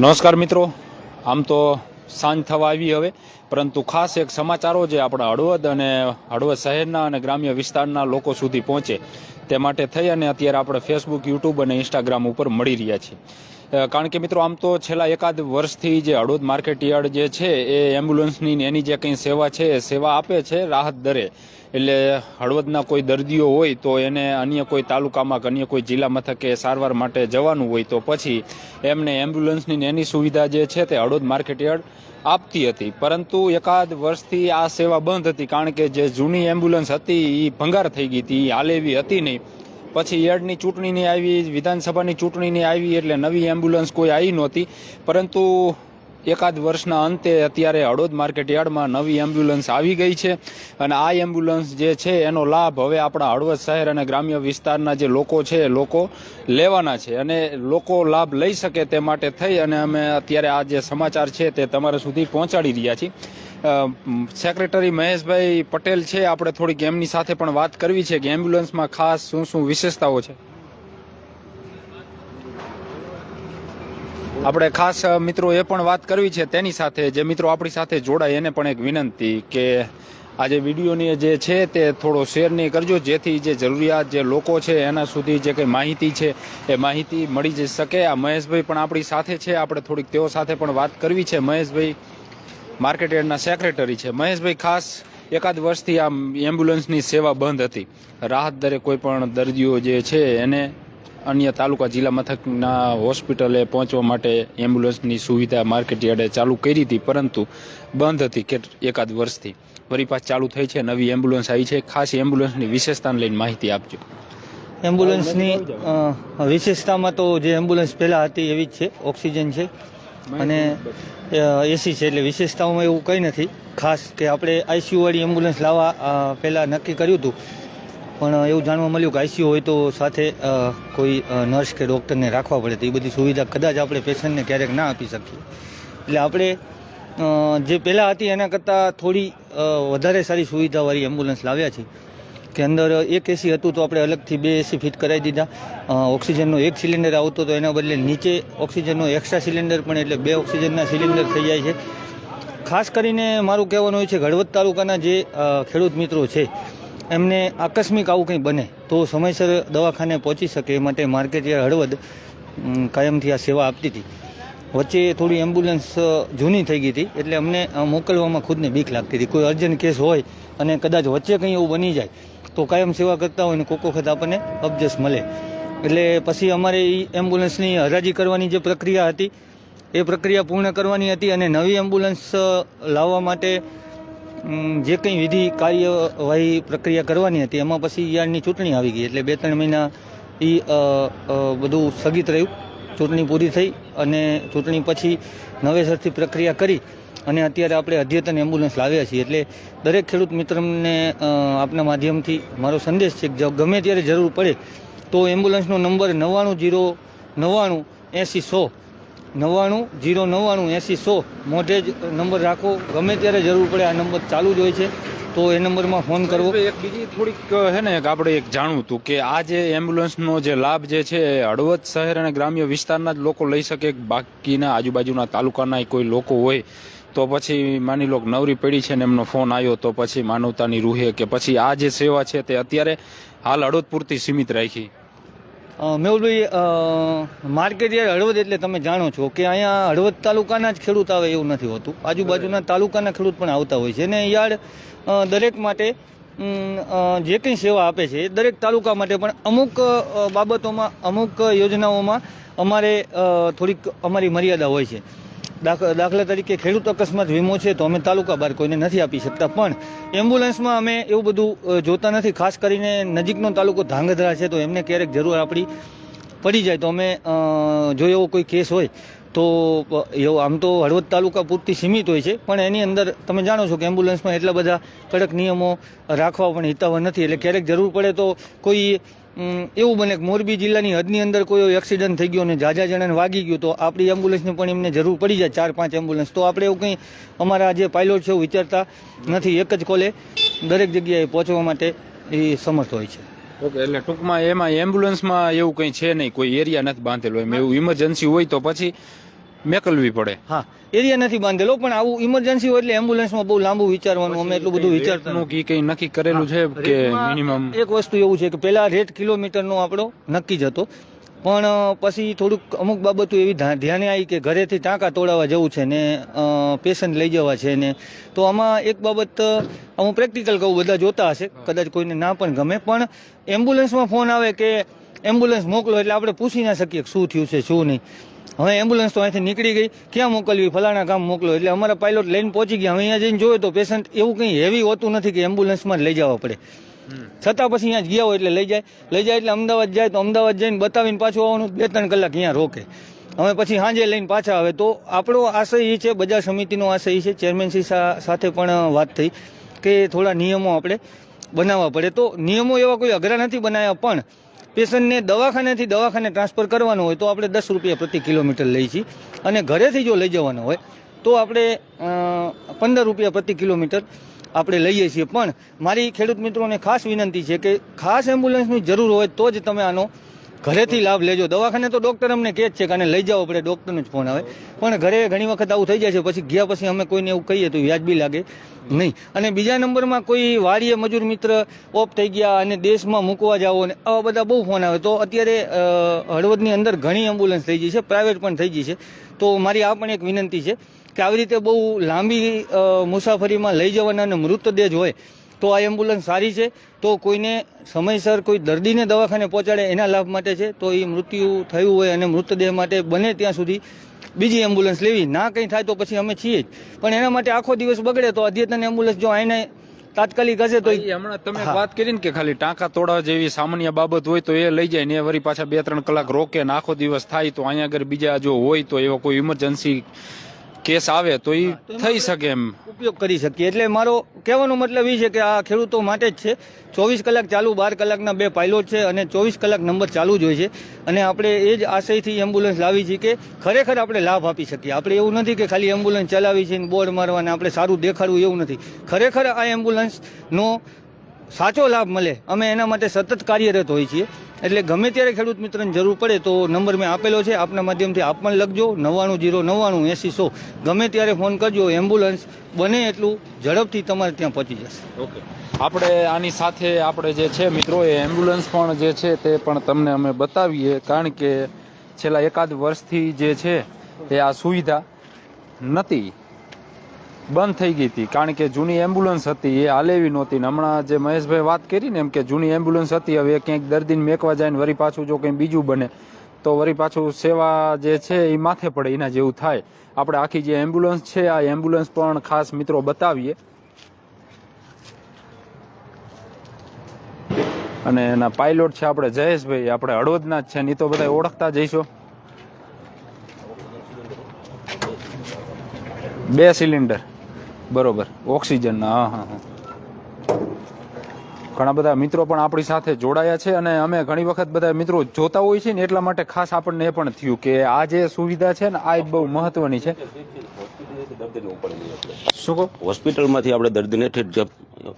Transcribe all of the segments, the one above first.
નમસ્કાર મિત્રો. આમ તો સાંજ થવા આવી હવે. પરંતુ ખાસ એક સમાચારો જે આપણા હળવદ અને હળવદ શહેરના અને ગ્રામ્ય વિસ્તારના લોકો સુધી પહોંચે તે માટે થઈ અને અત્યારે આપણે ફેસબુક યુટ્યુબ અને ઇન્સ્ટાગ્રામ ઉપર મળી રહ્યા છીએ. કારણ કે મિત્રો આમ તો છેલ્લા એકાદ વર્ષથી જે હળવદ માર્કેટ યાર્ડ જે છે એ એમ્બ્યુલન્સની એની જે કંઈ સેવા છે એ સેવા આપે છે રાહત દરે. એટલે હળવદના કોઈ દર્દીઓ હોય તો એને અન્ય કોઈ તાલુકામાં કે અન્ય કોઈ જિલ્લા મથકે સારવાર માટે જવાનું હોય તો પછી એમને એમ્બ્યુલન્સની એની સુવિધા જે છે તે હળવદ માર્કેટ યાર્ડ આપતી હતી. પરંતુ એકાદ વર્ષથી આ સેવા બંધ હતી કારણ કે જે જૂની એમ્બ્યુલન્સ હતી એ ભંગાર થઈ ગઈ હતી. એ હાલે એવી હતી નહીં. પછી યાર્ડની ચૂંટણીની આવી, વિધાનસભાની ચૂંટણીની આવી એટલે નવી એમ્બ્યુલન્સ કોઈ આવી નહોતી. પરંતુ એકાદ વર્ષના અંતે અત્યારે હળવદ માર્કેટ યાર્ડમાં નવી એમ્બ્યુલન્સ આવી ગઈ છે અને આ એમ્બ્યુલન્સ જે છે એનો લાભ હવે આપણા હળવદ શહેર અને ગ્રામ્ય વિસ્તારના જે લોકો છે એ લોકો લેવાના છે અને લોકો લાભ લઈ શકે તે માટે થઈ અને અમે અત્યારે આ જે સમાચાર છે તે તમારા સુધી પહોંચાડી રહ્યા છીએ. સેક્રેટરી મહેશભાઈ પટેલ છે, આપણે થોડીક એમની સાથે પણ વાત કરવી છે કે એમ્બ્યુલન્સમાં ખાસ શું શું વિશેષતાઓ છે? આપણે ખાસ મિત્રો એ પણ વાત કરવી છે તેની સાથે, જે મિત્રો આપણી સાથે જોડાય, એને પણ એક વિનંતી કે આજે જે વિડીયોની જે છે તે થોડો શેર નહીં કરજો, જેથી જે જરૂરિયાત જે લોકો છે એના સુધી જે કંઈ માહિતી છે એ માહિતી મળી જઈ શકે. આ મહેશભાઈ પણ આપણી સાથે છે, આપણે થોડીક તેઓ સાથે પણ વાત કરવી છે. મહેશભાઈ માર્કેટ યાર્ડના સેક્રેટરી છે. મહેશભાઈ, ખાસ એકાદ વર્ષથી આ એમ્બ્યુલન્સની સેવા બંધ હતી. રાહત દરે કોઈ પણ દર્દીઓ જે છે એને અન્ય તાલુકા જિલ્લા મથકના હોસ્પિટલે પહોંચવા માટે એમ્બ્યુલન્સની સુવિધા માર્કેટ યાર્ડે ચાલુ કરી હતી પરંતુ બંધ હતી કે એકાદ વર્ષથી. ફરી પાછ ચાલુ થઈ છે નવી એમ્બ્યુલન્સ આવી છે. ખાસ એમ્બ્યુલન્સની વિશેષતાને લઈને માહિતી આપજો. એમ્બ્યુલન્સની વિશેષતામાં તો જે એમ્બ્યુલન્સ પહેલાં હતી એવી જ છે ઓક્સિજન છે. અને એસી છે એટલે વિશેષતાઓમાં એવું કંઈ નથી. ખાસ કે આપણે આઈસીયુવાળી એમ્બ્યુલન્સ લાવવા પહેલાં નક્કી કર્યું હતું. પણ એવું જાણવા મળ્યું કે આઈસીયુ હોય તો સાથે કોઈ નર્સ કે ડૉક્ટરને રાખવા પડે તો એ બધી સુવિધા કદાચ આપણે પેશન્ટને ક્યારેક ના આપી શકીએ. એટલે આપણે જે પહેલાં હતી એના કરતાં થોડી વધારે સારી સુવિધાવાળી એમ્બ્યુલન્સ લાવ્યા છે. કે અંદર એક એસી હતું તો આપણે અલગથી બે એસી ફિટ કરાવી દીધા. ઓક્સિજનનો એક સિલિન્ડર આવતો તો એના બદલે નીચે ઓક્સિજનનો એક્સ્ટ્રા સિલિન્ડર પણ એટલે બે ઓક્સિજનના સિલિન્ડર થઈ જાય છે. ખાસ કરીને મારું કહેવાનું હોય છે ગળવદ તાલુકાના જે ખેડૂત મિત્રો છે એમને આકસ્મિક આવું કંઈ બને તો સમયસર દવાખાને પહોંચી શકે એ માટે માર્કેટ યાર્ડ હળવદ કાયમથી આ સેવા આપતી હતી. વચ્ચે થોડી એમ્બ્યુલન્સ જૂની થઈ ગઈ હતી એટલે અમને મોકલવામાં ખુદને બીક લાગતી હતી. કોઈ અર્જન્ટ કેસ હોય અને કદાચ વચ્ચે કંઈ એવું બની જાય, તો કાયમ સેવા કરતા હોય ને કોક વખત આપણને અબજસ મળે. એટલે પછી અમારે એ એમ્બ્યુલન્સની હરાજી કરવાની જે પ્રક્રિયા હતી, એ પ્રક્રિયા પૂર્ણ કરવાની હતી અને નવી એમ્બ્યુલન્સ લાવવા માટે જે કંઈ વિધિ કાર્યવાહી પ્રક્રિયા કરવાની હતી, એમાં પછી યાર્ડની ચૂંટણી આવી ગઈ એટલે બે ત્રણ મહિના એ બધું સ્થગિત રહ્યું. ચૂંટણી પૂરી થઈ અને ચૂંટણી પછી નવેસરથી પ્રક્રિયા કરી અને અત્યારે આપણે અદ્યતન એમ્બ્યુલન્સ લાવ્યા છીએ. એટલે દરેક ખેડૂત મિત્રને આપના માધ્યમથી મારો સંદેશ છે કે ગમે ત્યારે જરૂર પડે, તો એમ્બ્યુલન્સનો નંબર નવ્વાણું જીરો નવ્વાણું એંસી સો નવ્વાણું, જીરો નવ્વાણું એંસી સો મોઢે જ નંબર રાખો. ગમે ત્યારે જરૂર પડે આ નંબર ચાલુ જ હોય છે, તો એ નંબરમાં ફોન કરવો. એક બીજી થોડીક હે ને આપણે એક જાણવું હતું કે આ જે એમ્બ્યુલન્સનો જે લાભ જે છે, હળવદ શહેર અને ગ્રામ્ય વિસ્તારના જ લોકો લઈ શકે બાકીના આજુબાજુના તાલુકાના કોઈ લોકો હોય, તો પછી માની લો નવરી પડી છે ને એમનો ફોન આવ્યો, તો પછી માનવતાની રૂહે કે પછી આ જે સેવા છે તે અત્યારે હાલ હળવદ પૂરતી સીમિત રાખી. મેહુલભાઈ માર્કેટ યાર્ડ હળવદ એટલે તમે જાણો છો કે અહીંયા હળવદ તાલુકાના જ ખેડૂત આવે એવું નથી હોતું. આજુબાજુના તાલુકાના ખેડૂત પણ આવતા હોય છે અને યાર્ડ દરેક માટે જે કંઈ સેવા આપે છે એ દરેક તાલુકા માટે પણ અમુક બાબતોમાં અમુક યોજનાઓમાં અમારે થોડીક અમારી મર્યાદા હોય છે. દાખલા તરીકે ખેડૂત અકસ્માત વીમો છે તો અમે તાલુકા બહાર કોઈને નથી આપી શકતા. પણ એમ્બ્યુલન્સમાં અમે એવું બધું જોતા નથી. ખાસ કરીને નજીકનો તાલુકો ધાંગધ્રા છે તો એમને ક્યારેક જરૂર આપણી પડી જાય તો અમે જો એવો કોઈ કેસ હોય તો એવો આમ તો હળવદ તાલુકા પૂરતી સીમિત હોય છે. પણ એની અંદર તમે જાણો છો કે એમ્બ્યુલન્સમાં એટલા બધા કડક નિયમો રાખવા પણ હિતાવહ નથી. એટલે ક્યારેક જરૂર પડે તો કોઈ એવું બને કે મોરબી જિલ્લાની હદની અંદર કોઈ એક્સિડન્ટ થઈ ગયો અને ઝાઝા જણાને વાગી ગયું તો આપણી એમ્બ્યુલન્સની પણ એમને જરૂર પડી જાય, ચાર પાંચ એમ્બ્યુલન્સ તો આપણે એવું કંઈ અમારા જે પાયલોટ છે વિચારતા નથી. એક જ કોલે દરેક જગ્યાએ પહોંચવા માટે એ સમર્થ હોય છે. ઓકે, એટલે ટૂંકમાં એમાં એમ્બ્યુલન્સમાં એવું કંઈ છે નહીં? કોઈ એરિયા નથી બાંધેલો એમ? એવું ઇમરજન્સી હોય તો પછી મેકલવી પડે. હા એરિયા નથી બાંધેલો પણ આવું ઇમરજન્સી હોય એટલે એમ્બ્યુલન્સમાં બહુ લાંબુ વિચારવાનું અમે એટલું બધું વિચારતું કે કઈ નક્કી કરેલું છે કે મિનિમમ એક વસ્તુ એવું છે કે પેલા રેટ કિલોમીટરનો આપણો નક્કી જ હતો. પણ પછી થોડુંક અમુક બાબતો એવી ધ્યાને આવી કે ઘરેથી ટાંકા તોડાવવા જવું છે ને પેશન્ટ લઈ જવા છે ને તો આમાં એક બાબત હું પ્રેક્ટિકલ કહું બધા જોતા હશે. કદાચ કોઈને ના પણ ગમે. પણ એમ્બ્યુલન્સમાં ફોન આવે કે એમ્બ્યુલન્સ મોકલો એટલે આપણે પૂછી ના શકીએ શું થયું છે શું નહીં. હવે એમ્બ્યુલન્સ તો અહીંથી નીકળી ગઈ. ક્યાં મોકલવી? ફલાણા ગામ મોકલો. એટલે અમારા પાયલોટ લઈને પહોંચી ગયા. હવે અહીંયા જઈને જોયો તો પેશન્ટ એવું કંઈ હેવી હોતું નથી કે એમ્બ્યુલન્સમાં જ લઈ જવા પડે. છતાં પછી અહીંયા ગયા હોય એટલે લઈ જાય. લઈ જાય એટલે અમદાવાદ જાય તો અમદાવાદ જઈને બતાવીને પાછું આવવાનું. બે ત્રણ કલાક અહીંયા રોકે. હવે પછી સાંજે લઈને પાછા આવે. તો આપણો આશય એ છે બજાર સમિતિનો આશય એ છે. ચેરમેનશ્રી સાથે પણ વાત થઈ કે થોડા નિયમો આપણે બનાવવા પડે. તો નિયમો એવા કોઈ અઘરા નથી બનાવ્યા પણ પેશન્ટને દવાખાનેથી દવાખાને ટ્રાન્સફર કરવાનો હોય તો આપણે દસ રૂપિયા પ્રતિ કિલોમીટર લઈએ છીએ. અને ઘરેથી જો લઈ જવાનો હોય તો આપણે પંદર રૂપિયા પ્રતિ કિલોમીટર આપણે લઈએ છીએ. પણ મારી ખેડૂત મિત્રોને ખાસ વિનંતી છે કે ખાસ એમ્બ્યુલન્સની જરૂર હોય તો જ તમે આનો ઘરેથી લાભ લેજો. દવાખાને તો ડૉક્ટર અમને કહે જ છે કે આને લઈ જાઓ પડે ડૉક્ટરનો જ ફોન આવે. પણ ઘરે ઘણી વખત આવું થઈ જાય છે, પછી ગયા પછી અમે કોઈને એવું કહીએ તો વ્યાજબી લાગે નહીં. અને બીજા નંબરમાં કોઈ વાડીએ મજૂર મિત્ર ઓફ થઈ ગયા અને દેશમાં મૂકવા જાઓ અને આવા બધા બહુ ફોન આવે. તો અત્યારે હળવદની અંદર ઘણી એમ્બ્યુલન્સ થઈ ગઈ છે પ્રાઇવેટ પણ થઈ ગઈ છે. તો મારી આ પણ એક વિનંતી છે કે આવી રીતે બહુ લાંબી મુસાફરીમાં લઈ જવાના અને મૃતદેહ હોય તો આ એમ્બ્યુલન્સ સારી છે. તો કોઈને સમયસર કોઈ દર્દીને દવાખાને પહોંચાડે એના લાભ માટે છે. તો એ મૃત્યુ થયું હોય અને મૃતદેહ માટે બને ત્યાં સુધી બીજી એમ્બ્યુલન્સ લેવી. ના કંઈ થાય તો પછી અમે છીએ જ. પણ એના માટે આખો દિવસ બગડે તો અદ્યતન એમ્બ્યુલન્સ જો આને તાત્કાલિક હશે તો હમણાં તમે વાત કરી ને કે ખાલી ટાંકા તોડવા જેવી સામાન્ય બાબત હોય તો એ લઈ જાય ને વળી પાછા બે ત્રણ કલાક રોકે ને આખો દિવસ થાય તો અહીંયા આગળ બીજા જો હોય તો એવો કોઈ ઇમરજન્સી કેસ આવે તો એ થઈ શકે એમ. ઉપયોગ કરી શકીએ. એટલે મારો કહેવાનો મતલબ એ છે કે આ ખેડૂતો માટે જ છે. ચોવીસ કલાક ચાલુ બાર કલાકના બે પાયલોટ છે અને ચોવીસ કલાક નંબર ચાલુ જ હોય છે. અને આપણે એ જ આશયથી એમ્બ્યુલન્સ લાવી છીએ કે ખરેખર આપણે લાભ આપી શકીએ. આપણે એવું નથી કે ખાલી એમ્બ્યુલન્સ ચલાવી છે બોર્ડ મારવાને આપણે સારું દેખાડવું એવું નથી. ખરેખર આ એમ્બ્યુલન્સનો સાચો લાભ મળે. અમે એના માટે સતત કાર્યરત હોઈએ છીએ. એટલે ગમે ત્યારે ખેડૂત મિત્રને જરૂર પડે તો નંબર મેં આપેલો છે. આપના માધ્યમથી આપ પણ લખજો. નવ્વાણું જીરો નવ્વાણું એંસી સો. ગમે ત્યારે ફોન કરજો, એમ્બ્યુલન્સ બને એટલું ઝડપથી તમારે ત્યાં પહોંચી જશે. ઓકે. આપણે આની સાથે આપણે જે છે મિત્રો, એ એમ્બ્યુલન્સ પણ જે છે તે પણ તમને અમે બતાવીએ. કારણ કે છેલ્લા એકાદ વર્ષથી જે છે એ આ સુવિધા નથી. બંધ થઈ ગઈ હતી. કારણ કે જૂની એમ્બ્યુલન્સ હતી, એ હાલેવી નહોતી. ને હમણાં જે મહેશભાઈ વાત કરી ને એમ કે જૂની એમ્બ્યુલન્સ હતી, હવે ક્યાંક દર્દીને મેકવા જાય ને વળી પાછું જો કંઈ બીજું બને, તો વળી પાછું સેવા જે છે એ માથે પડે, એના જેવું થાય. આપણે આખી જે એમ્બ્યુલન્સ છે, આ એમ્બ્યુલન્સ પણ ખાસ મિત્રો બતાવીએ. અને એના પાયલોટ છે આપણે જયેશભાઈ, આપણે હળવદના જ છે ને તો બધા ઓળખતા જઈશો બે સિલિન્ડર બરોબર. ઓક્સિજનના હા હા હા. ઘણા બધા મિત્રો પણ આપણી સાથે જોડાયા છે અને અમે ઘણી વખત બધા મિત્રો જોતા હોય છે ને એટલા માટે ખાસ આપણને એ પણ થયું કે આ જે સુવિધા છે ને આ બહુ મહત્વની છે. શું કહો? હોસ્પિટલમાંથી આપણે દર્દીને ઠેઠ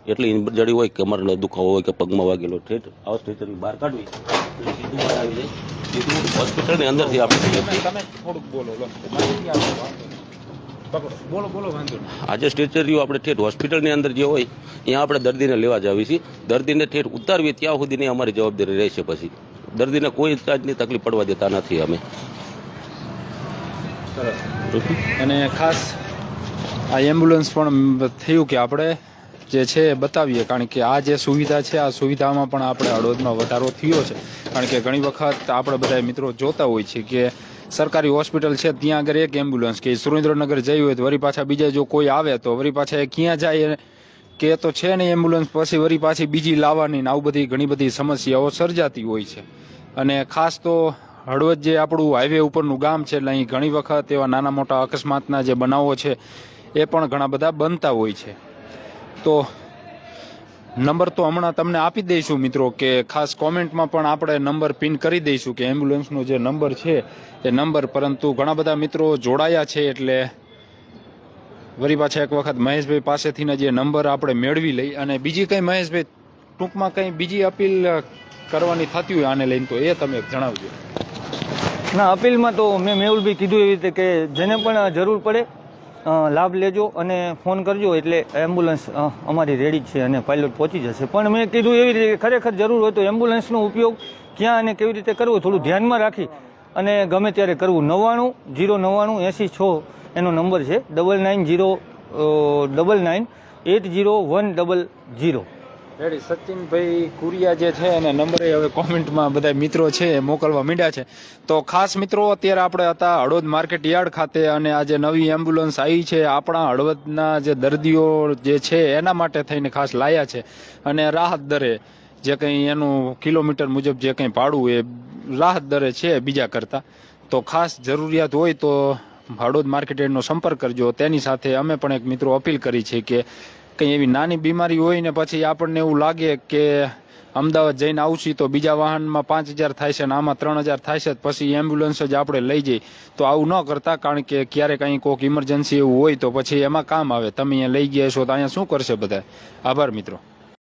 એટલી ઇન્જરી હોય કમરનો દુખાવો હોય કે પગમાં વાગેલો ઠેઠ આવા સ્ટ્રેચરની બહાર કાઢવી. એટલે સીધું બહાર આવી જાય. સીધું હોસ્પિટલની અંદરથી આપણે તમે થોડુંક બોલો લો માહિતી આપો વાંધો નહીં. પકડો બોલો બોલો વાંધો નહીં. આ આપણે ઠેઠ હોસ્પિટલની અંદર જે હોય ત્યાં આપણે દર્દીને લેવા જાવી છીએ દર્દીને ઠેઠ ઉતારવી ત્યાં સુધીની અમારી જવાબદારી રહેશે પછી. દર્દીને કોઈ જાતની તકલીફ પડવા દેતા નથી અમે. અને ખાસ આ એમ્બ્યુલન્સ પણ થયું કે આપણે જે છે એ બતાવીએ કારણ કે આ જે સુવિધા છે આ સુવિધામાં પણ આપણે હળવદમાં વધારો થયો છે. કારણ કે ઘણી વખત આપણે બધા મિત્રો જોતા હોય છે કે સરકારી હોસ્પિટલ છે, ત્યાં આગળ એક એમ્બ્યુલન્સ કે સુરેન્દ્રનગર જઈ હોય તો વળી પાછા બીજા જો કોઈ આવે તો વળી પાછા એ ક્યાં જાય કે તો છે નહીં એમ્બ્યુલન્સ પછી વળી પાછી બીજી લાવવાની ને આવું બધી ઘણી બધી સમસ્યાઓ સર્જાતી હોય છે. અને ખાસ તો હળવદ જે આપણું હાઈવે ઉપરનું ગામ છે, એટલે અહીં ઘણી વખત એવા નાના મોટા અકસ્માતના જે બનાવો છે, એ પણ ઘણા બધા બનતા હોય છે. તો નંબર તો હમણાં તમને આપી દઈશું મિત્રો કે ખાસ કોમેન્ટમાં પણ આપણે નંબર પિન કરી દઈશું કે એમ્બ્યુલન્સનો જે નંબર છે એ નંબર, પરંતુ ઘણા બધા મિત્રો જોડાયા છે એટલે વરી પાછા એક વખત મહેશભાઈ પાસેથીના જે નંબર આપણે મેળવી લઈ અને બીજી કંઈ મહેશભાઈ, ટૂંકમાં કંઈ બીજી અપીલ કરવાની થતી હોય આને લઈને તો એ તમે જણાવજો. ના, અપીલમાં તો મેં મેહુલભાઈ કીધું એવી રીતે કે જેને પણ જરૂર પડે લાભ લેજો અને ફોન કરજો એટલે એમ્બ્યુલન્સ અમારી રેડી છે અને પાયલોટ પહોંચી જશે. પણ મેં કીધું એવી રીતે ખરેખર જરૂર હોય તો એમ્બ્યુલન્સનો ઉપયોગ ક્યાં અને કેવી રીતે કરવો થોડું ધ્યાનમાં રાખી અને ગમે ત્યારે કરવું. નવ્વાણું, જીરો નવ્વાણું એંસી છ એનો નંબર છે. Double nine zero double nine eight zero one double zero. Ready સચિનભાઈ Kuriya જે છે એને નંબરે હવે કોમેન્ટમાં બધા મિત્રો છે એ મોકલવા માંડ્યા છે. તો ખાસ મિત્રો, અત્યારે આપણે હતા હળવદ માર્કેટ યાર્ડ ખાતે અને આ જે નવી એમ્બ્યુલન્સ આવી છે. આપણા હળવદના જે દર્દીઓ જે છે એના માટે થઈને ખાસ લાયા છે. અને રાહત દરે જે કંઈ એનું કિલોમીટર મુજબ જે કંઈ ભાડું એ રાહત દરે છે બીજા કરતાં. તો ખાસ જરૂરિયાત હોય તો હળવદ માર્કેટ યાર્ડનો સંપર્ક કરજો. તેની સાથે અમે પણ એક મિત્રો અપીલ કરી છે કે કંઈ એવી નાની બીમારી હોય ને પછી આપણને એવું લાગે કે અમદાવાદ જઈને આવશી તો બીજા વાહનમાં પાંચ હજાર થાય છે ને આમાં ત્રણ હજાર થાય છે, પછી એમ્બ્યુલન્સ જ આપણે લઈ જઈએ તો આવું ન કરતા, કારણ કે ક્યારેક અહીં કોઈક ઇમરજન્સી એવું હોય તો પછી એમાં કામ આવે. તમે અહીંયા લઈ ગયા છો તો અહીંયા શું કરશે બધા? આભાર મિત્રો.